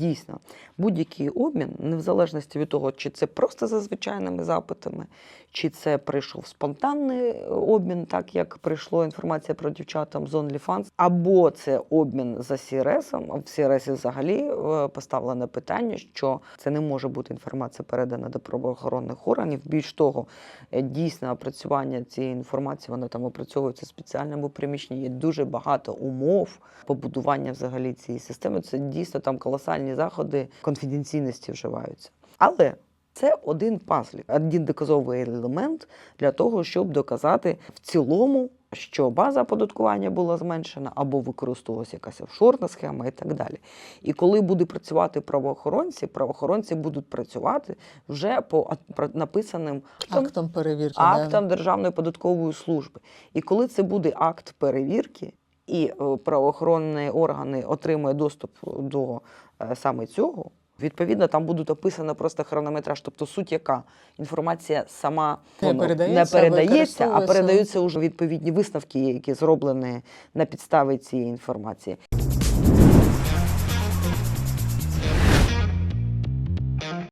Дійсно, будь-який обмін, не в залежності від того, чи це просто за звичайними запитами, чи це прийшов спонтанний е, обмін, так як прийшла інформація про дівчатам з OnlyFans, або це обмін за CRS, а в CRS взагалі е, поставлене питання, що це не може бути інформація передана до правоохоронних органів. Більш того, е, дійсне опрацювання цієї інформації, воно там опрацьовується в спеціальному приміщенні. Є дуже багато умов побудування взагалі цієї системи. Це дійсно там колосальні заходи конфіденційності вживаються. Але це один пазлів, один доказовий елемент для того, щоб доказати в цілому, що база оподаткування була зменшена або використовувалася якась офшорна схема і так далі. І коли буде працювати правоохоронці, правоохоронці будуть працювати вже по написаним актам, Актом перевірки. актам Державної податкової служби. І коли це буде акт перевірки, і е, правоохоронні органи отримують доступ до е, саме цього. Відповідно, там будуть описано просто хронометраж, тобто суть яка інформація сама Не передається, а не передається, а передаються вже відповідні висновки, які зроблені на підставі цієї інформації.